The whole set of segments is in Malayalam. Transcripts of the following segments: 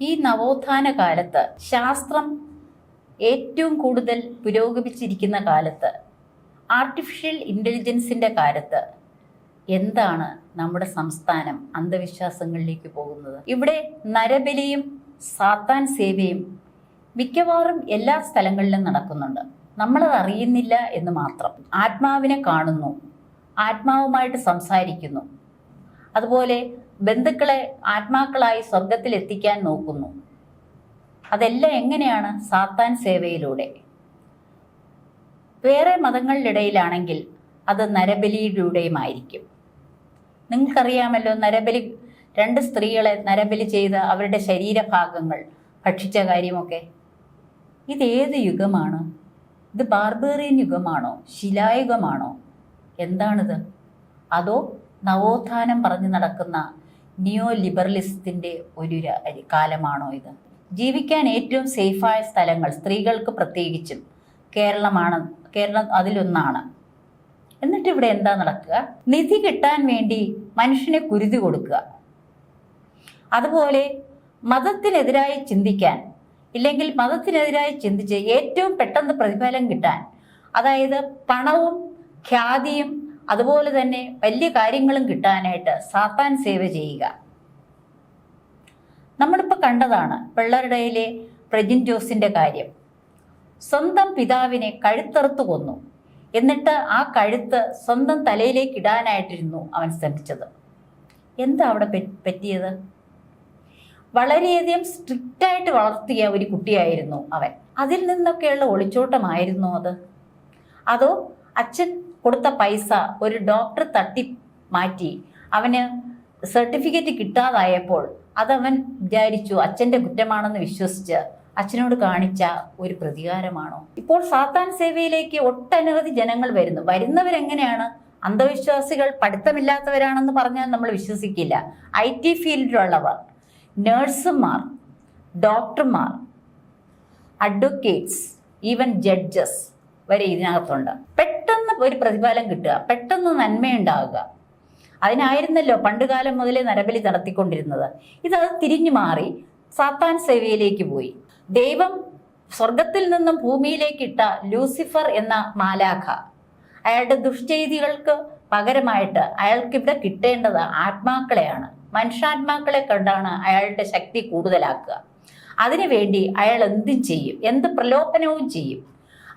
ഈ നവോത്ഥാന കാലത്ത് ശാസ്ത്രം ഏറ്റവും കൂടുതൽ പുരോഗമിച്ചിരിക്കുന്ന കാലത്ത് ആർട്ടിഫിഷ്യൽ ഇന്റലിജൻസിന്റെ കാലത്ത് എന്താണ് നമ്മുടെ സംസ്ഥാനം അന്ധവിശ്വാസങ്ങളിലേക്ക് പോകുന്നത്? ഇവിടെ നരബലിയും സാത്താൻ സേവയും മിക്കവാറും എല്ലാ സ്ഥലങ്ങളിലും നടക്കുന്നുണ്ട്. നമ്മളത് അറിയുന്നില്ല എന്ന് മാത്രം. ആത്മാവിനെ കാണുന്നു ആത്മാവുമായിട്ട് സംസാരിക്കുന്നു. അതുപോലെ ബന്ധുക്കളെ ആത്മാക്കളായി സ്വർഗത്തിൽ എത്തിക്കാൻ നോക്കുന്നു. അതെല്ലാം എങ്ങനെയാണ് സാത്താൻ സേവയിലൂടെ? വേറെ മതങ്ങളിലിടയിലാണെങ്കിൽ അത് നരബലിയിലൂടെയുമായിരിക്കും. നിങ്ങൾക്കറിയാമല്ലോ നരബലി രണ്ട് സ്ത്രീകളെ നരബലി ചെയ്ത് അവരുടെ ശരീരഭാഗങ്ങൾ ഭക്ഷിച്ച കാര്യമൊക്കെ. ഇത് ഏത് യുഗമാണ്? ഇത് ബാർബേറിയൻ യുഗമാണോ? ശിലായുഗമാണോ? എന്താണിത്? അതോ നവോത്ഥാനം പറഞ്ഞു നടക്കുന്ന നിയോ ലിബറലിസത്തിന്റെ ഒരു കാലമാണോ ഇത്? ജീവിക്കാൻ ഏറ്റവും സേഫായ സ്ഥലങ്ങൾ സ്ത്രീകൾക്ക് പ്രത്യേകിച്ചും കേരളമാണ് കേരളം അതിലൊന്നാണ്. എന്നിട്ട് ഇവിടെ എന്താ നടക്കുക? നിധി കിട്ടാൻ വേണ്ടി മനുഷ്യനെ കുരുതി കൊടുക്കുക. അതുപോലെ മതത്തിനെതിരായി ചിന്തിക്കാൻ ഇല്ലെങ്കിൽ മതത്തിനെതിരായി ചിന്തിച്ച് ഏറ്റവും പെട്ടെന്ന് പ്രതിഫലം കിട്ടാൻ അതായത് പണവും ഖ്യാതിയും അതുപോലെ തന്നെ വലിയ കാര്യങ്ങളും കിട്ടാനായിട്ട് സാത്താൻ സേവ ചെയ്യുക. നമ്മളിപ്പോൾ കണ്ടതാണ് പിള്ളേരുടെയിലെ പ്രജിൻ ജോസിന്റെ കാര്യം. സ്വന്തം പിതാവിനെ കഴുത്തറുത്ത് കൊന്നു. എന്നിട്ട് ആ കഴുത്ത് സ്വന്തം തലയിലേക്ക് ഇടാനായിട്ടിരുന്നു അവൻ ശ്രമിച്ചത്. എന്താ അവിടെ പറ്റിയത്? വളരെയധികം സ്ട്രിക്റ്റായിട്ട് വളർത്തിയ ഒരു കുട്ടിയായിരുന്നു അവൻ. അതിൽ നിന്നൊക്കെയുള്ള ഒളിച്ചോട്ടമായിരുന്നു അത്? അതോ അച്ഛൻ കൊടുത്ത പൈസ ഒരു ഡോക്ടർ തട്ടി മാറ്റി. അവന് സർട്ടിഫിക്കറ്റ് കിട്ടാതായപ്പോൾ അതവൻ വിചാരിച്ചു അച്ഛന്റെ കുറ്റമാണെന്ന് വിശ്വസിച്ച് അച്ഛനോട് കാണിച്ച ഒരു പ്രതികാരമാണോ? ഇപ്പോൾ സാത്താൻ സേവയിലേക്ക് ഒട്ടനവധി ജനങ്ങൾ വരുന്നു. വരുന്നവരെങ്ങനെയാണ്? അന്ധവിശ്വാസികൾ പഠിത്തമില്ലാത്തവരാണെന്ന് പറഞ്ഞാൽ നമ്മൾ വിശ്വസിക്കില്ല. ഐ ടി ഫീൽഡിലുള്ളവർ നേഴ്സുമാർ ഡോക്ടർമാർ അഡ്വക്കേറ്റ്സ് ഈവൻ ജഡ്ജസ് വരെ ഇതിനകത്തുണ്ട്. പെട്ടെന്ന് ഒരു പ്രതിഫലം കിട്ടുക. പെട്ടെന്ന് നന്മയുണ്ടാവുക. അതിനായിരുന്നല്ലോ പണ്ടുകാലം മുതലേ നരബലി നടത്തിക്കൊണ്ടിരുന്നത്. ഇതത് തിരിഞ്ഞു മാറി സാത്താൻ സേവയിലേക്ക് പോയി. ദൈവം സ്വർഗത്തിൽ നിന്നും ഭൂമിയിലേക്ക് ഇട്ട ലൂസിഫർ എന്ന മാലാഖ അയാളുടെ ദുഷ്ചെയ്തികൾക്ക് പകരമായിട്ട് അയാൾക്ക് ഇവിടെ കിട്ടേണ്ടത് ആത്മാക്കളെയാണ്. മനുഷ്യാത്മാക്കളെ കണ്ടാണ് അയാളുടെ ശക്തി കൂടുതലാക്കുക. അതിനുവേണ്ടി അയാൾ എന്തും ചെയ്യും. എന്ത് പ്രലോഭനവും ചെയ്യും.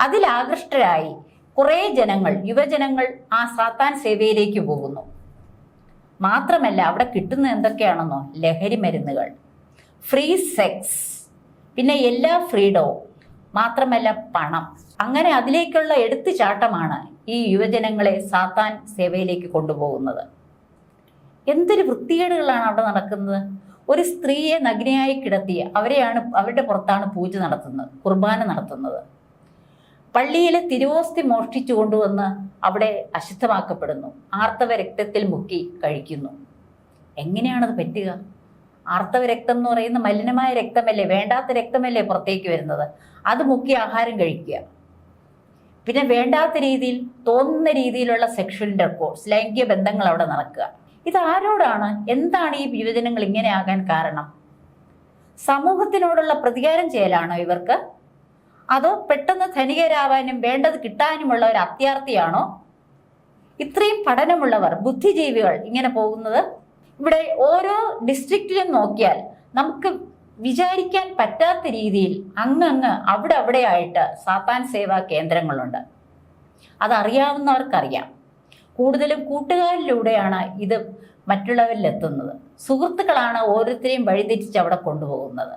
അതിൽ ആകൃഷ്ടരായി കുറേ ജനങ്ങൾ യുവജനങ്ങൾ ആ സാത്താൻ സേവയിലേക്ക് പോകുന്നു. മാത്രമല്ല അവിടെ കിട്ടുന്ന എന്തൊക്കെയാണെന്നോ? ലഹരി മരുന്നുകൾ ഫ്രീ സെക്സ് പിന്നെ എല്ലാ ഫ്രീഡവും മാത്രമല്ല പണം. അങ്ങനെ അതിലേക്കുള്ള എടുത്തുചാട്ടമാണ് ഈ യുവജനങ്ങളെ സാത്താൻ സേവയിലേക്ക് കൊണ്ടുപോകുന്നത്. എന്തൊരു വൃത്തികേടുകളാണ് അവിടെ നടക്കുന്നത്? ഒരു സ്ത്രീയെ നഗ്നയായി കിടത്തി അവരെയാണ് അവരുടെ പുറത്താണ് പൂജ നടത്തുന്നത് കുർബാന നടത്തുന്നത്. പള്ളിയിലെ തിരുവോസ്തി മോഷ്ടിച്ചു കൊണ്ടുവന്ന് അവിടെ അശുദ്ധമാക്കപ്പെടുന്നു. ആർത്തവ രക്തത്തിൽ മുക്കി കഴിക്കുന്നു. എങ്ങനെയാണത് പറ്റുക? ആർത്തവ രക്തം എന്ന് പറയുന്ന മലിനമായ രക്തമല്ലേ? വേണ്ടാത്ത രക്തമല്ലേ പുറത്തേക്ക് വരുന്നത്? അത് മുക്കി ആഹാരം കഴിക്കുക. പിന്നെ വേണ്ടാത്ത രീതിയിൽ തോന്നുന്ന രീതിയിലുള്ള സെക്ഷൽ ഇന്റർകോഴ്സ് ലൈംഗിക ബന്ധങ്ങൾ അവിടെ നടക്കുക. ഇത് ആരോടാണ്? എന്താണ് ഈ യുവജനങ്ങൾ ഇങ്ങനെ ആകാൻ കാരണം? സമൂഹത്തിനോടുള്ള പ്രതികാരം ചെയ്യലാണോ ഇവർക്ക്? അതോ പെട്ടെന്ന് ധനികരാവാനും വേണ്ടത് കിട്ടാനുമുള്ള ഒരു അത്യാർത്ഥിയാണോ? ഇത്രയും പഠനമുള്ളവർ ബുദ്ധിജീവികൾ ഇങ്ങനെ പോകുന്നത് ഇവിടെ ഓരോ ഡിസ്ട്രിക്റ്റിലും നോക്കിയാൽ നമുക്ക് വിചാരിക്കാൻ പറ്റാത്ത രീതിയിൽ അങ്ങങ്ങ് അവിടെ അവിടെയായിട്ട് സാത്താൻ സേവാ കേന്ദ്രങ്ങളുണ്ട്. അതറിയാവുന്നവർക്കറിയാം. കൂടുതലും കൂട്ടുകാരിലൂടെയാണ് ഇത് മറ്റുള്ളവരിൽ എത്തുന്നത് സുഹൃത്തുക്കളാണ് ഓരോരുത്തരെയും വഴിതെറ്റിച്ച് അവിടെ കൊണ്ടുപോകുന്നത്.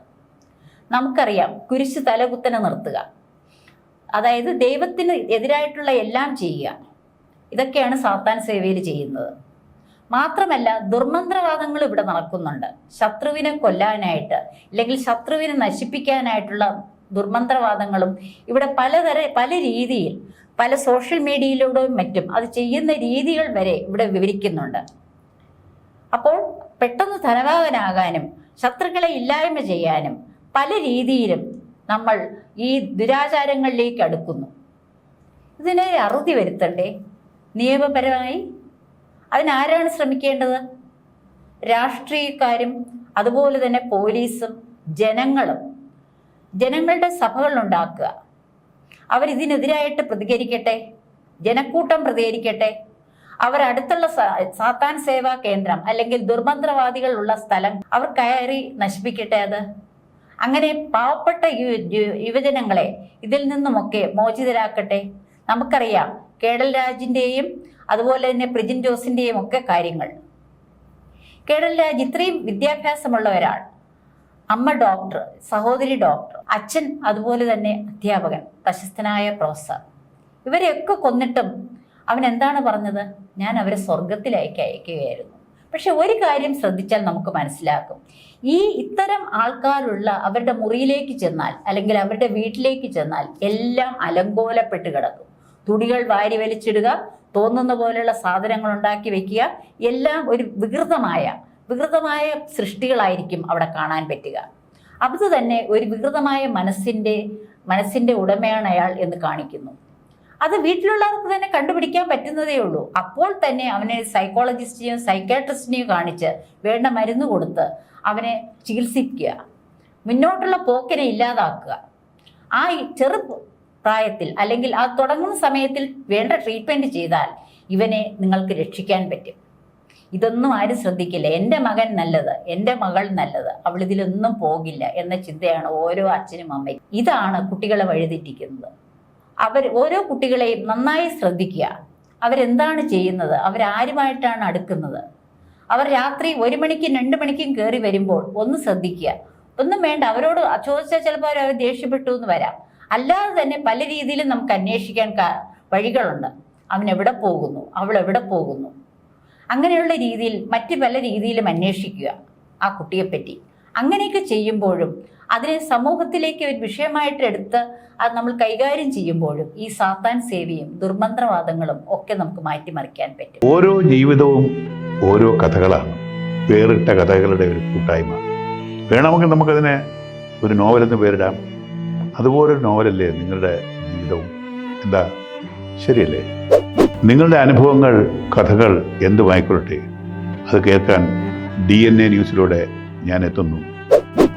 നമുക്കറിയാം കുരിശ് തലകുത്തനെ നിർത്തുക. അതായത് ദൈവത്തിന് എതിരായിട്ടുള്ള എല്ലാം ചെയ്യുക. ഇതൊക്കെയാണ് സാത്താൻ സേവയിൽ ചെയ്യുന്നത്. മാത്രമല്ല ദുർമന്ത്രവാദങ്ങൾ ഇവിടെ നടക്കുന്നുണ്ട്. ശത്രുവിനെ കൊല്ലാനായിട്ട് അല്ലെങ്കിൽ ശത്രുവിനെ നശിപ്പിക്കാനായിട്ടുള്ള ദുർമന്ത്രവാദങ്ങളും ഇവിടെ പലതര പല രീതിയിൽ പല സോഷ്യൽ മീഡിയയിലൂടെയും മറ്റും അത് ചെയ്യുന്ന രീതികൾ വരെ ഇവിടെ വിവരിക്കുന്നുണ്ട്. അപ്പോൾ പെട്ടെന്ന് ധനവാകനാകാനും ശത്രുക്കളെ ഇല്ലായ്മ ചെയ്യാനും പല രീതിയിലും നമ്മൾ ഈ ദുരാചാരങ്ങളിലേക്ക് അടുക്കുന്നു. ഇതിനെ അറുതി വരുത്തണ്ടേ? നിയമപരമായി അതിനാരാണ് ശ്രമിക്കേണ്ടത്? രാഷ്ട്രീയക്കാരും അതുപോലെ തന്നെ പോലീസും ജനങ്ങളും ജനങ്ങളുടെ സഭകൾ ഉണ്ടാക്കുക. അവരിതിനെതിരായിട്ട് പ്രതികരിക്കട്ടെ? ജനക്കൂട്ടം പ്രതികരിക്കട്ടെ? അവർ അടുത്തുള്ള സാത്താൻ സേവാ കേന്ദ്രം അല്ലെങ്കിൽ ദുർമന്ത്രവാദികളുള്ള സ്ഥലം അവർ കയറി നശിപ്പിക്കട്ടെ അത്? അങ്ങനെ പാവപ്പെട്ട യുവജനങ്ങളെ ഇതിൽ നിന്നുമൊക്കെ മോചിതരാക്കട്ടെ. നമുക്കറിയാം കേടൽ രാജിന്റെയും അതുപോലെ തന്നെ പ്രിജിൻ ജോസിന്റെയും ഒക്കെ കാര്യങ്ങൾ. കേടൽ രാജ് ഇത്രയും വിദ്യാഭ്യാസമുള്ള ഒരാൾ അമ്മ ഡോക്ടർ സഹോദരി ഡോക്ടർ അച്ഛൻ അതുപോലെ തന്നെ അധ്യാപകൻ പ്രശസ്തനായ പ്രൊഫസർ. ഇവരെയൊക്കെ കൊന്നിട്ടും അവൻ എന്താണ് പറഞ്ഞത്? ഞാൻ അവരെ സ്വർഗത്തിലേക്ക് അയക്കുകയായിരുന്നു. പക്ഷെ ഒരു കാര്യം ശ്രദ്ധിച്ചാൽ നമുക്ക് മനസ്സിലാക്കും. ഈ ഇത്തരം ആൾക്കാരുള്ള അവരുടെ മുറിയിലേക്ക് ചെന്നാൽ അല്ലെങ്കിൽ അവരുടെ വീട്ടിലേക്ക് ചെന്നാൽ എല്ലാം അലങ്കോലപ്പെട്ട് കിടക്കും. തുണികൾ വാരി വലിച്ചിടുക തോന്നുന്ന പോലെയുള്ള സാധനങ്ങൾ ഉണ്ടാക്കി വെക്കുക എല്ലാം ഒരു വികൃതമായ വികൃതമായ സൃഷ്ടികളായിരിക്കും അവിടെ കാണാൻ പറ്റുക. അത് തന്നെ ഒരു വികൃതമായ മനസ്സിന്റെ മനസ്സിന്റെ ഉടമയാണ് അയാൾ എന്ന് കാണിക്കുന്നു. അത് വീട്ടിലുള്ളവർക്ക് തന്നെ കണ്ടുപിടിക്കാൻ പറ്റുന്നതേ ഉള്ളൂ. അപ്പോൾ തന്നെ അവനെ സൈക്കോളജിസ്റ്റിനെയും സൈക്കാട്രിസ്റ്റിനെയോ കാണിച്ച് വേണ്ട മരുന്ന് കൊടുത്ത് അവനെ ചികിത്സിക്കുക മുന്നോട്ടുള്ള പോക്കിനെ ഇല്ലാതാക്കുക. ആ ചെറു പ്രായത്തിൽ അല്ലെങ്കിൽ ആ തുടങ്ങുന്ന സമയത്തിൽ വേണ്ട ട്രീറ്റ്മെന്റ് ചെയ്താൽ ഇവനെ നിങ്ങൾക്ക് രക്ഷിക്കാൻ പറ്റും. ഇതൊന്നും ആരും ശ്രദ്ധിക്കില്ല. എന്റെ മകൻ നല്ലത് എന്റെ മകൾ നല്ലത് അവൾ ഇതിലൊന്നും പോകില്ല എന്ന ചിന്തയാണ് ഓരോ അച്ഛനും അമ്മയും ഇതാണ് കുട്ടികളെ വഴിതെറ്റിക്കുന്നത്. അവർ ഓരോ കുട്ടികളെയും നന്നായി ശ്രദ്ധിക്കുക. അവരെന്താണ് ചെയ്യുന്നത്? അവരാരുമായിട്ടാണ് അടുക്കുന്നത്? അവർ രാത്രി ഒരു മണിക്കും രണ്ട് മണിക്കും കയറി വരുമ്പോൾ ഒന്ന് ശ്രദ്ധിക്കുക. ഒന്നും വേണ്ട അവരോട് ചോദിച്ചാൽ ചിലപ്പോൾ അവർ ദേഷ്യപ്പെട്ടു എന്ന് വരാം. അല്ലാതെ തന്നെ പല രീതിയിലും നമുക്ക് അന്വേഷിക്കാൻ വഴികളുണ്ട്. അവൻ എവിടെ പോകുന്നു? അവൾ എവിടെ പോകുന്നു? അങ്ങനെയുള്ള രീതിയിൽ മറ്റ് പല രീതിയിലും അന്വേഷിക്കുക ആ കുട്ടിയെപ്പറ്റി. അങ്ങനെയൊക്കെ ചെയ്യുമ്പോഴും അതിനെ സമൂഹത്തിലേക്ക് ഒരു വിഷയമായിട്ട് എടുത്ത് അത് നമ്മൾ കൈകാര്യം ചെയ്യുമ്പോഴും ഈ സാത്താൻ സേവിയും ദുർമന്ത്രവാദങ്ങളും ഒക്കെ നമുക്ക് മാറ്റിമറിക്കാൻ പറ്റും. ഓരോ ജീവിതവും ഓരോ കഥകളാണ്. വേറിട്ട കഥകളുടെ ഒരു കൂട്ടായ്മ. വേണമെങ്കിൽ നമുക്കതിനെ ഒരു നോവലെന്ന് പേരിടാം. അതുപോലൊരു നോവലല്ലേ നിങ്ങളുടെ ജീവിതവും? എന്താ? ശരിയല്ലേ? നിങ്ങളുടെ അനുഭവങ്ങൾ കഥകൾ എന്തുമായിക്കൊള്ളട്ടെ? അത് കേൾക്കാൻ ഡി എൻ എ ന്യൂസിലൂടെ ഞാൻ എത്തുന്നു.